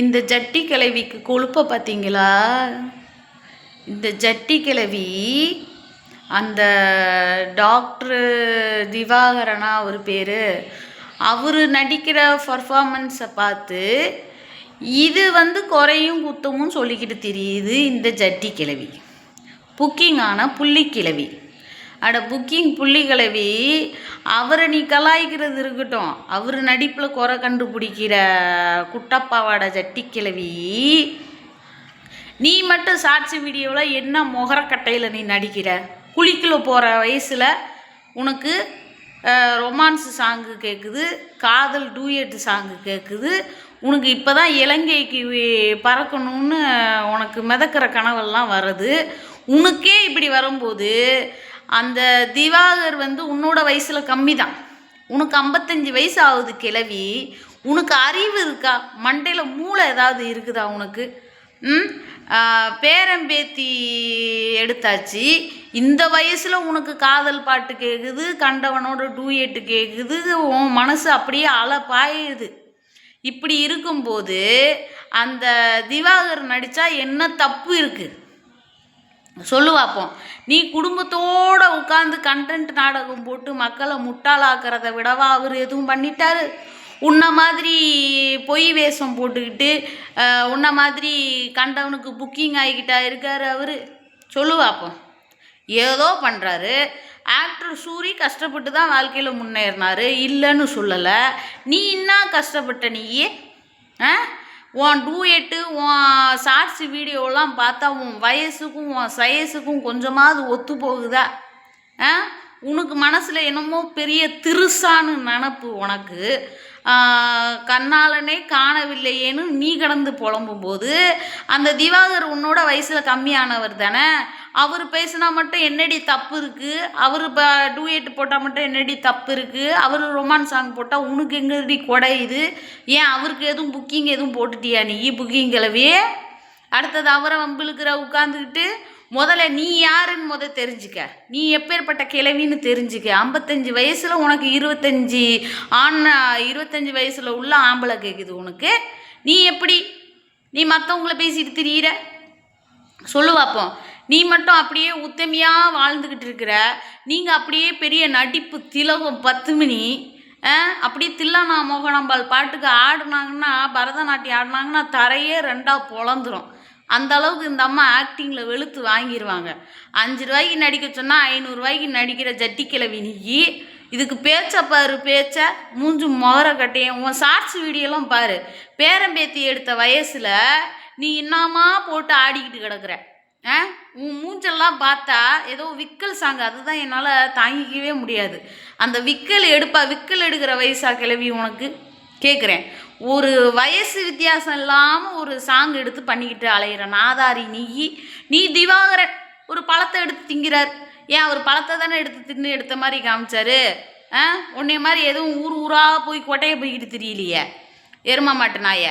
இந்த ஜட்டி கிழவிக்கு கொழுப்ப பார்த்தீங்களா? இந்த ஜட்டி கிழவி அந்த டாக்டரு திவாகரனா அவர் பேர். அவர் நடிக்கிற பர்ஃபார்மன்ஸை பார்த்து இது வந்து குறையும் குத்தமும் சொல்லிக்கிட்டு தெரியுது இந்த ஜட்டி கிழவி புக்கிங் ஆன புள்ளி கிழவி அட புக்கிங் புள்ளிகளவி அவரை நீ கலாய்க்கிறது இருக்கட்டும். அவர் நடிப்பில் குறை கண்டுபிடிக்கிற குட்டப்பாவாட ஜட்டி கிழவி நீ மட்டும் சாட்சி வீடியோவில் என்ன முகரக்கட்டையில் நீ நடிக்கிற? குளிக்கல போகிற வயசில் உனக்கு ரொமான்ஸ் சாங்கு கேட்குது காதல் டூயட் சாங்கு கேட்குது உனக்கு இப்போ தான் இலங்கைக்கு பறக்கணும்னு உனக்கு மிதக்கிற கனவெல்லாம் வருது. உனக்கே இப்படி வரும்போது அந்த திவாகர் வந்து உன்னோட வயசில் கம்மி தான் உனக்கு ஐம்பத்தஞ்சு வயசு ஆகுது கிழவி. உனக்கு அறிவு இருக்கா? மண்டையில் மூளை ஏதாவது இருக்குதா உனக்கு? ம்? பேரம்பேத்தி எடுத்தாச்சு. இந்த வயசில் உனக்கு காதல் பாட்டு கேட்குது கண்டவனோட டூயட்டு கேட்குது உன் மனசு அப்படியே அலை பாயுது இப்படி இருக்கும்போது அந்த திவாகர் நடித்தா என்ன தப்பு இருக்குது சொல்லுவாப்போம் நீ குடும்பத்தோட உட்காந்து கண்டென்ட் நாடகம் போட்டு மக்களை முட்டாளாக்குறத விடவா அவர் எதுவும் பண்ணிட்டாரு? உன்ன மாதிரி பொய் வேஷம் போட்டுக்கிட்டு உன்ன மாதிரி கண்டவனுக்கு புக்கிங் ஆகிக்கிட்டா இருக்காரு அவர்? சொல்லுவாப்போம் ஏதோ பண்ணுறாரு ஆக்டர் சூரி கஷ்டப்பட்டு தான் வாழ்க்கையில் முன்னேறினாரு. இல்லைன்னு சொல்லலை. நீ என்ன கஷ்டப்பட்ட நீயே? ஆ உன் டூயட்டு உன் ஷார்ட்ஸ் வீடியோலாம் பார்த்தா உன் வயசுக்கும் உன் சயசுக்கும் கொஞ்சமாவது ஒத்து போகுதா? ஆ? உனக்கு மனசில் என்னமோ பெரிய திருசான்னு நினப்பு உனக்கு. கண்ணாலனே காணவில்லையேன்னு நீ கடந்து புலம்பும்போது அந்த திவாகர் உன்னோட வயசில் கம்மியானவர் தானே? அவர் பேசினா மட்டும் என்னடி தப்பு இருக்குது அவர் இப்போ டூயட் போட்டால் மட்டும் என்னடி தப்பு இருக்குது அவர் ரொமான்ஸ் சாங் போட்டால் உனக்கு எங்கடி குடையுது ஏன் அவருக்கு எதுவும் புக்கிங் எதுவும் போட்டுட்டியா நீ? புக்கிங் கிளவியே அடுத்தது அவரை வம்பிழுக்கிற உட்காந்துக்கிட்டு முதல்ல நீ யாருன்னு முத தெரிஞ்சுக்க. நீ எப்பேற்பட்ட கிழவின்னு தெரிஞ்சுக்க. ஐம்பத்தஞ்சு வயசில் உனக்கு இருபத்தஞ்சி ஆண் இருபத்தஞ்சி வயசில் உள்ள ஆம்பளை கேட்குது உனக்கு. நீ எப்படி? நீ மற்றவங்கள பேசிட்டு திரியிற? சொல்லுவாப்போம் நீ மட்டும் அப்படியே உத்தமையாக வாழ்ந்துக்கிட்டு இருக்கிற. நீங்கள் அப்படியே பெரிய நடிப்பு திலகம் பத்து மணி அப்படியே தில்லானா மோகனாம்பாள் பாட்டுக்கு ஆடினாங்கன்னா பரதநாட்டியம் ஆடினாங்கன்னா தரையே ரெண்டாக பொழந்துரும். அந்த அளவுக்கு இந்த அம்மா ஆக்டிங்கில் வெளுத்து வாங்கிடுவாங்க அஞ்சு ரூபாய்க்கு நடிக்க சொன்னால் ஐநூறுரூவாய்க்கு நடிக்கிற ஜட்டி கிழவி நீ. இதுக்கு பேச்ச பாரு பேச்ச. மூஞ்சு முகர கட்டையும் உன் ஷார்ட்ஸ் வீடியோலாம் பாரு. பேரம்பேத்தி எடுத்த வயசில் நீ என்னமா போட்டு ஆடிக்கிட்டு கிடக்குற? ஆ? உன் மூஞ்செல்லாம் பார்த்தா ஏதோ விக்கல் சாங்கு. அதுதான் என்னால் தாங்கிக்கவே முடியாது. அந்த விக்கல் எடுப்பா விக்கல் எடுக்கிற வயசா கிளவி உனக்கு? கேட்குறேன் ஒரு வயசு வித்தியாசம் இல்லாமல் ஒரு சாங் எடுத்து பண்ணிக்கிட்டு அலையிற நாதாரி நீ நீ திவாகரன் ஒரு பழத்தை எடுத்து திங்கிறார். ஏன் அவர் பழத்தை தானே எடுத்து தின்னு எடுத்த மாதிரி காமிச்சாரு? ஆ? உன்னைய மாதிரி எதுவும் ஊர் ஊராக போய் கொட்டையை போய்கிட்டு தெரியலையே. எருமா மாட்டு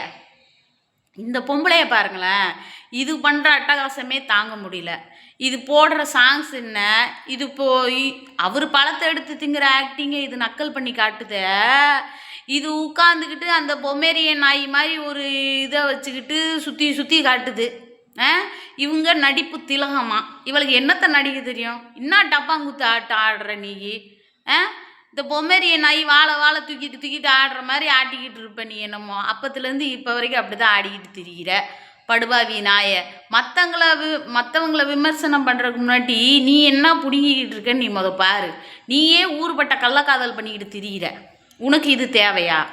இந்த பொம்பளைய பாருங்களேன் இது பண்ணுற அட்டகாசமே தாங்க முடியல. இது போடுற சாங்ஸ் என்ன? இது போய் அவர் பழத்தை எடுத்து திங்கிற ஆக்டிங்கை இது நக்கல் பண்ணி காட்டுதே. இது உட்காந்துக்கிட்டு அந்த பொமேரியன் நாய் மாதிரி ஒரு இதை வச்சுக்கிட்டு சுற்றி சுற்றி காட்டுது. ஆ? இவங்க நடிப்பு திலகமா? இவளுக்கு என்னத்தை நடிக்க தெரியும்? என்ன டப்பாங்குத்து ஆட்டம் ஆடுற நீ? ஆ? இந்த பொம்மேரிய நாய் வாழை வாழை தூக்கிட்டு தூக்கிட்டு ஆடுற மாதிரி ஆட்டிக்கிட்டு இருப்ப நீ என்னமோ. அப்பத்துலேருந்து இப்போ வரைக்கும் அப்படி தான் ஆடிக்கிட்டு திரிகிற படுபாவி நாய. மற்றவங்கள வி மற்றவங்கள விமர்சனம் பண்ணுறதுக்கு முன்னாடி நீ என்ன பிடுங்கிக்கிட்டு இருக்கன்னு நீ முத பாரு. நீயே ஊர்பட்ட கள்ளக்காதல் பண்ணிக்கிட்டு திரிகிற. உனக்கு இது தேவையா?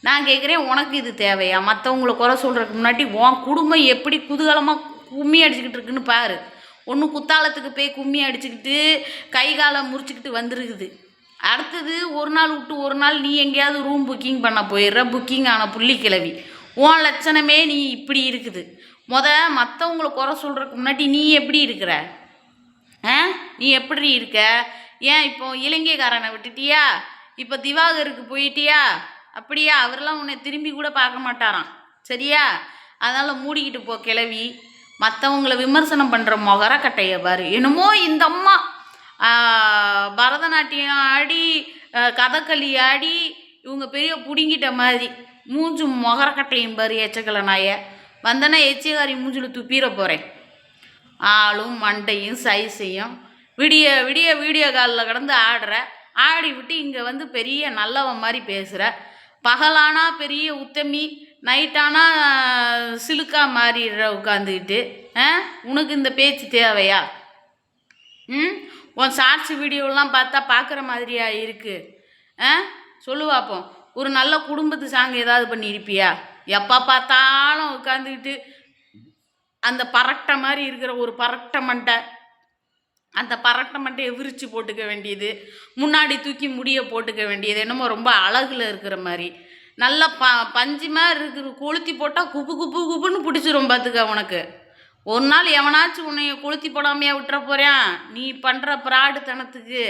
நான் கேட்குறேன் உனக்கு இது தேவையா? மற்றவங்கள குறை சொல்கிறதுக்கு முன்னாடி உன் குடும்பம் எப்படி குதூகலமாக கும்மி அடிச்சுக்கிட்டு இருக்குன்னு பாரு. ஒன்று குத்தாலத்துக்கு போய் கும்மி அடிச்சுக்கிட்டு கை காலை முறிச்சுக்கிட்டு வந்துருக்குது. அடுத்தது ஒரு நாள் விட்டு ஒரு நாள் நீ எங்கேயாவது ரூம் புக்கிங் பண்ண போயிடுற புக்கிங் ஆன புள்ளி கிளவி உன் லட்சணமே நீ இப்படி இருக்குது. முத மற்றவங்கள குறை சொல்கிறதுக்கு முன்னாடி நீ எப்படி இருக்கிற? ஆ? நீ எப்படி இருக்க? ஏன் இப்போ இலங்கைக்காரனை விட்டுட்டியா? இப்போ திவாகருக்கு போயிட்டியா? அப்படியா? அவரெல்லாம் உன்னை திரும்பி கூட பார்க்க மாட்டாராம். சரியா? அதனால் மூடிக்கிட்டு போ கிளவி மற்றவங்கள விமர்சனம் பண்ணுற மொகரக்கட்டையை பாரு. என்னமோ இந்த அம்மா பரதநாட்டியம் ஆடி கதகளி ஆடி இவங்க பெரிய பிடுங்கிட்ட மாதிரி மூஞ்சு மொகரக்கட்டையும் பாரு எச்சக்கலை நாய. வந்தனா எச்சிகாரி மூஞ்சில் துப்பிட போகிறேன் ஆளும் மண்டையும் சைஸையும் விடிய விடிய வீடியோ காலில் கிடந்து ஆடுற ஆடி விட்டு இங்கே வந்து பெரிய நல்லவன் மாதிரி பேசுகிற பகலானா பெரிய உத்தமி நைட்டானா சிலுக்கா மாறிடுற உட்காந்துக்கிட்டு உனக்கு இந்த பேச்சு தேவையா? ம்? உன் ஷார்ட்ஸ் வீடியோலாம் பார்த்தா பார்க்குற மாதிரியா இருக்குது ஆ சொல்லுவாப்போம் ஒரு நல்ல குடும்பத்து சாங் ஏதாவது பண்ணியிருப்பியா? எப்போ பார்த்தாலும் உட்காந்துக்கிட்டு அந்த பரட்டை மாதிரி இருக்கிற ஒரு பரட்டை மண்டை. அந்த பரட்டை மட்டும் விரித்து போட்டுக்க வேண்டியது முன்னாடி தூக்கி முடிய போட்டுக்க வேண்டியது என்னமோ ரொம்ப அழகில் இருக்கிற மாதிரி. நல்லா ப பஞ்சு மாதிரி இருக்குது கொளுத்தி போட்டால் குப்பு குப்பு குப்புன்னு பிடிச்சிரும் பார்த்துக்க உனக்கு. ஒரு நாள் எவனாச்சும் உன்னைய கொளுத்தி போடாமையா விட்டுற போகிறேன் நீ பண்ணுற பிராடுத்தனத்துக்கு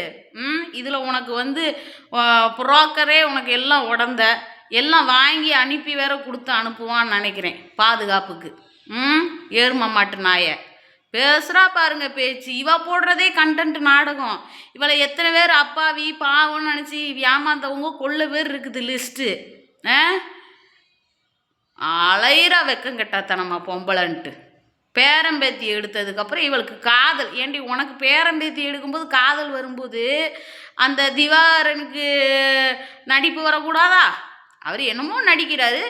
ம்? இதில் உனக்கு வந்து புரோக்கரே உனக்கு எல்லாம் உடந்த எல்லாம் வாங்கி அனுப்பி வேற கொடுத்து அனுப்புவான்னு நினைக்கிறேன் பாதுகாப்புக்கு. ம்? ஏறுமா மாட்டு நாயை. பேசுகிறா பாருங்க பேச்சு. இவ போடுறதே கண்டென்ட் நாடகம். இவளை எத்தனை பேர் அப்பாவி பாவம்னு நினச்சி ஏமாந்தவங்க கொள்ள பேர் இருக்குது லிஸ்ட்டு ஆ? அலையிறா வெக்கம் கெட்டாத்தனம்மா பொம்பளைன்ட்டு. பேரம்பேத்தி எடுத்ததுக்கப்புறம் இவளுக்கு காதல். ஏண்டி உனக்கு பேரம்பேத்தி எடுக்கும்போது காதல் வரும்போது அந்த திவாரனுக்கு நடிப்பு வரக்கூடாதா? அவர் என்னமோ நடிக்கிறாரு.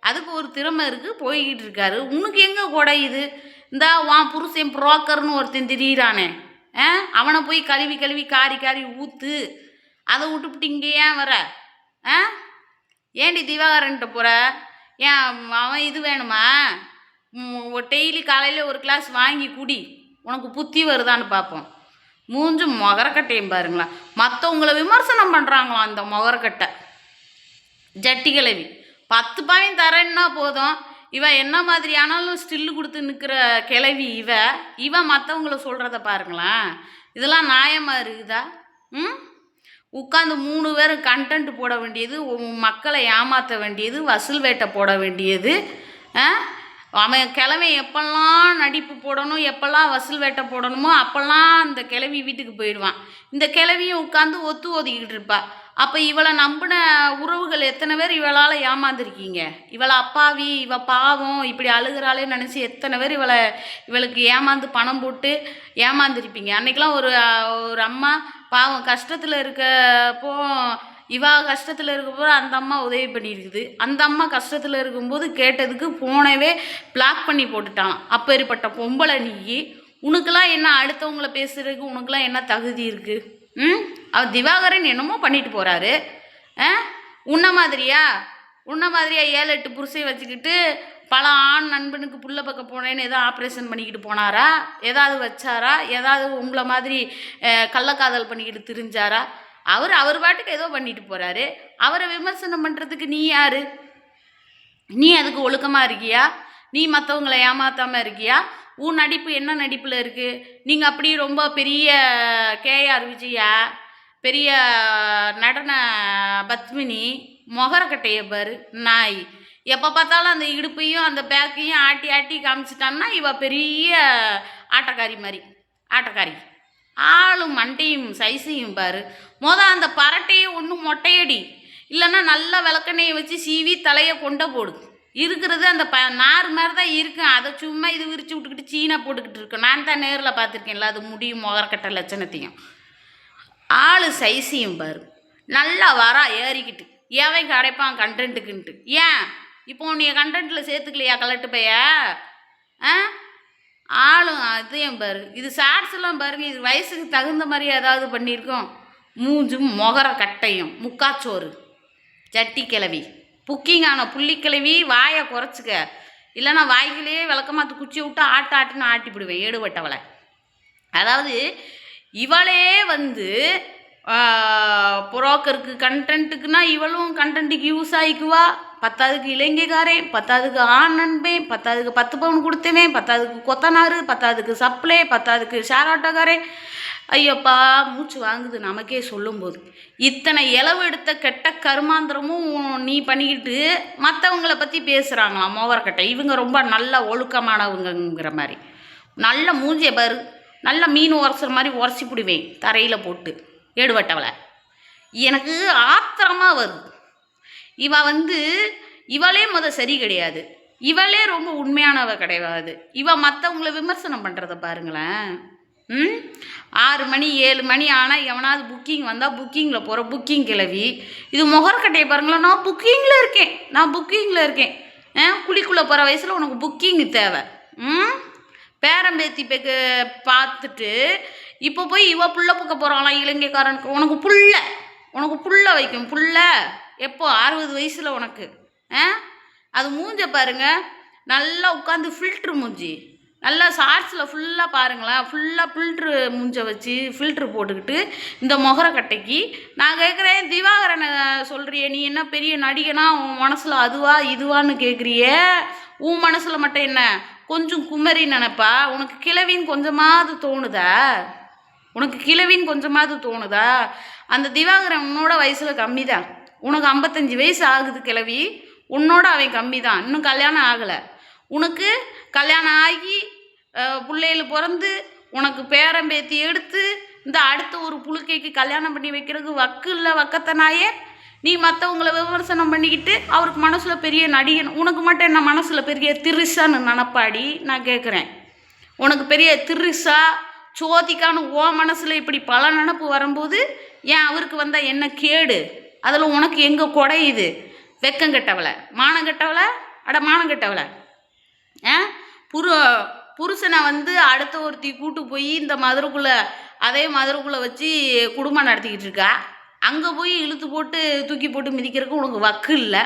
அதுக்கு ஒரு திறமை இருக்குது போய்கிட்டு இருக்காரு. உனக்கு எங்கே குடையுது இந்த உன் புருஷன் புரோக்கர்னு ஒருத்தன் திடீரானே ஆ? அவனை போய் கழுவி கழுவி காரி காரி ஊற்று அதை விட்டுப்புட்டு இங்கே ஏன் வர ஆ? ஏண்டி திவாகரன்ட்ட போகிற ஏன் அவன் இது வேணுமா? டெய்லி காலையில் ஒரு கிளாஸ் வாங்கி குடி உனக்கு புத்தி வருதான்னு பார்ப்போம் மூஞ்சு மொகரக்கட்டையும் பாருங்களா. மற்றவங்கள விமர்சனம் பண்ணுறாங்களாம் அந்த மொகரக்கட்டை. ஜட்டி கிளவி. பத்து பாயும் தரேன்னா போதும். இவ என்ன மாதிரி ஆனாலும் ஸ்டில்லு கொடுத்து நிற்கிற கிளவி இவ. இவ மற்றவங்கள சொல்கிறத பாருங்களேன். இதெல்லாம் நியாயமாக இருக்குதா? ம்? உட்காந்து மூணு பேர் கண்டென்ட் போட வேண்டியது மக்களை ஏமாற்ற வேண்டியது வசூல் வேட்டை போட வேண்டியது ஆ? அவன் கிழமை எப்பெல்லாம் நடிப்பு போடணும் எப்பெல்லாம் வசூல் வேட்டை போடணுமோ அப்போல்லாம் அந்த கிழவி வீட்டுக்கு போயிடுவான். இந்த கிழவியும் உட்காந்து ஒத்து ஒதுக்கிட்டு இருப்பா. அப்போ இவளை நம்பின உறவுகள் எத்தனை பேர் இவளால் ஏமாந்துருக்கீங்க? இவளை அப்பாவி இவ பாவம் இப்படி அழுகிறாளே நினச்சி எத்தனை பேர் இவளை இவளுக்கு ஏமாந்து பணம் போட்டு ஏமாந்துருப்பீங்க? அன்றைக்கெலாம் ஒரு ஒரு அம்மா பாவம் கஷ்டத்தில் இருக்கப்போ இவா கஷ்டத்தில் இருக்கப்போ அந்த அம்மா உதவி பண்ணியிருக்குது. அந்த அம்மா கஷ்டத்தில் இருக்கும்போது கேட்டதுக்கு ஃபோனவே பிளாக் பண்ணி போட்டுட்டான். அப்பேற்பட்ட பொம்பளை நீ உனக்கெல்லாம் என்ன அடுத்தவங்கள பேசுகிறதுக்கு உனக்கெல்லாம் என்ன தகுதி இருக்குது ம்? அவர் திவாகரன் என்னமோ பண்ணிட்டு போகிறாரு ஆ? உன்ன மாதிரியா? உன்ன மாதிரியா ஏழு எட்டு புருஷை வச்சுக்கிட்டு பல ஆண் நண்பனுக்கு புள்ள பக்கம் போனேன்னு ஏதோ ஆப்ரேஷன் பண்ணிக்கிட்டு போனாரா? ஏதாவது வச்சாரா? ஏதாவது உங்களை மாதிரி கள்ளக்காதல் பண்ணிக்கிட்டு திரிஞ்சாரா? அவர் அவர் பாட்டுக்கு ஏதோ பண்ணிட்டு போகிறாரு அவரை விமர்சனம் பண்ணுறதுக்கு நீ யாரு? நீ அதுக்கு ஒழுக்கமாக இருக்கியா? நீ மற்றவங்களை ஏமாத்தாமல் இருக்கியா? உன் நடிப்பு என்ன நடிப்பில் இருக்குது நீங்கள் அப்படி ரொம்ப பெரிய கேஆர் விஜயா பெரிய நடன பத்மினி மொகரக்கட்டையை பாரு நாய். எப்போ பார்த்தாலும் அந்த இடுப்பையும் அந்த பேக்கையும் ஆட்டி ஆட்டி காமிச்சிட்டான்னா இவ பெரிய ஆட்டக்காரி மாதிரி. ஆட்டக்காரி. ஆளும் மண்டையும் சைஸையும் பாரு. மொதல் அந்த பரட்டையை ஒன்று மொட்டையடி. இல்லைன்னா நல்ல விளக்கெண்ணையை வச்சு சீவி தலையை கொண்ட போடு. இருக்கிறது அந்த ப நார் மாதிரி தான் இருக்கும் அதை சும்மா இது விரித்து விட்டுக்கிட்டு சீனா போட்டுக்கிட்டு இருக்கும். நான் தான் நேரில் பார்த்துருக்கேன்ல அது முடியும் முகரக்கட்ட லட்சணத்தையும். ஆள் சைஸையும் பாரு. நல்லா வரா ஏறிக்கிட்டு. எவன் கிடைப்பான் கண்டென்ட்டுக்குன்ட்டு ஏன்? இப்போ நீ கண்டென்ட்டில் சேர்த்துக்கலையா கலட்டு பைய? ஆ? ஆளும் அதையும் பாரு. இது ஷார்ட்ஸ் பாருங்க இது வயசுக்கு தகுந்த மாதிரி ஏதாவது பண்ணியிருக்கோம். மூஞ்சும் முகர கட்டையும் முக்காச்சோறு. ஜட்டி கிளவி. புக்கிங்கான புள்ளிக்கிழவி வாயை குறைச்சிக்க. இல்லைன்னா வாய்க்கிலேயே விளக்கமாத்து குச்சியை விட்டு ஆட்ட ஆட்டுன்னு ஆட்டிப்பிடுவேன் ஏடுபட்டவளை. அதாவது இவளே வந்து புரோக்கருக்கு கண்டென்ட்டுக்குன்னா இவளும் கண்டென்ட்டுக்கு யூஸ் ஆகிக்குவா பத்தாவதுக்கு இலங்கைக்காரன் பத்தாவதுக்கு ஆண் நண்பன் பத்தாவதுக்கு பத்து பவுன் கொடுத்தவன் பத்தாவதுக்கு கொத்தனாறு பத்தாவதுக்கு சப்ளை பத்தாவதுக்கு ஷேர் ஆட்டோக்காரன் ஐயப்பா மூச்சு வாங்குது நமக்கே சொல்லும்போது. இத்தனை இளவு எடுத்த கெட்ட கருமாந்திரமும் நீ பண்ணிக்கிட்டு மற்றவங்கள பற்றி பேசுகிறாங்களாம் மோவர்கிட்ட இவங்க ரொம்ப நல்ல ஒழுக்கமானவங்கங்கிற மாதிரி. நல்ல மூஞ்சிய பாரு. நல்ல மீன் உரசுற மாதிரி உரசி பிடிவேன் தரையில் போட்டு ஏடுபட்டவளை எனக்கு ஆத்திரமாக வருது. இவ வந்து இவளே முத சரி கிடையாது. இவளே ரொம்ப உண்மையானவ கிடையாது. இவ மற்றவங்கள விமர்சனம் பண்ணுறத பாருங்களேன். ம்? ஆறு மணி ஏழு மணி ஆனால் எவனாவது புக்கிங் வந்தால் புக்கிங்கில் போகிற புக்கிங் கிளவி. இது முகர்கட்டையை பாருங்களேன் நான் புக்கிங்கில் இருக்கேன். நான் புக்கிங்கில் இருக்கேன். ஆ? குழிக்குள்ளே போகிற வயசில் உனக்கு புக்கிங் தேவை. ம்? பேரம்பேத்தி பேக்கு பார்த்துட்டு இப்போ போய் இவ புள்ள புக்க போகிறாங்களாம் இலங்கைக்காரனுக்கு? உனக்கு புள்ள. உனக்கு புள்ள வைக்கும் புள்ள. எப்போ? அறுபது வயசில் உனக்கு. ஆ? அது மூஞ்ச பாருங்க. நல்லா உட்காந்து ஃபில்ட்ரு மூஞ்சி. நல்லா ஷார்ட்ஸில் ஃபுல்லாக பாருங்களேன். ஃபுல்லாக ஃபில்ட்ரு மூஞ்ச வச்சு ஃபில்ட்ரு போட்டுக்கிட்டு இந்த முகரக்கட்டைக்கு நான் கேட்குறேன் திவாகரனை சொல்கிறியே நீ என்ன பெரிய நடிகனா உன் மனசில் அதுவா இதுவான்னு கேட்குறியே உன் மனசில் மட்டும் என்ன? கொஞ்சம் குமரி நினைப்பா? உனக்கு கிழவின்னு கொஞ்சமாவது தோணுதா? உனக்கு கிழவின்னு கொஞ்சமாவது தோணுதா? அந்த திவாகரன் உன்னோட வயசில் கம்மி தான் உனக்கு ஐம்பத்தஞ்சு வயசு ஆகுது கிழவி. உன்னோட அவன் கம்மி தான் இன்னும் கல்யாணம் ஆகலை. உனக்கு கல்யாணம் ஆகி பிள்ளைகள் பிறந்து உனக்கு பேரம்பேத்தி எடுத்து இந்த அடுத்த ஒரு புழுக்கைக்கு கல்யாணம் பண்ணி வைக்கிறதுக்கு வக்கு இல்லை வக்கத்தனாயே. நீ மற்றவங்களை விமர்சனம் பண்ணிக்கிட்டு அவருக்கு மனசில் பெரிய நடிகன். உனக்கு மட்டும் என்ன மனசில் பெரிய திருசான்னு நினப்பாடி? நான் கேட்குறேன் உனக்கு பெரிய திருசா சோதிக்கான்னு ஓ மனசில் இப்படி பல நினப்பு வரும்போது ஏன் அவருக்கு வந்தால் என்ன கேடு? அதில் உனக்கு எங்கே குடையுது வெக்கம் கெட்டவளை. மானம் கெட்டவளை? அட மானம் கெட்டவளை. புரு புருஷனை வந்து அடுத்த ஒருத்தி கூட்டு போய் இந்த மதுரைக்குள்ளே அதே மதுரைக்குள்ளே வச்சு குடும்பம் நடத்திக்கிட்டு இருக்கா? அங்கே போய் இழுத்து போட்டு தூக்கி போட்டு மிதிக்கிறதுக்கு உனக்கு வக்கு இல்லை?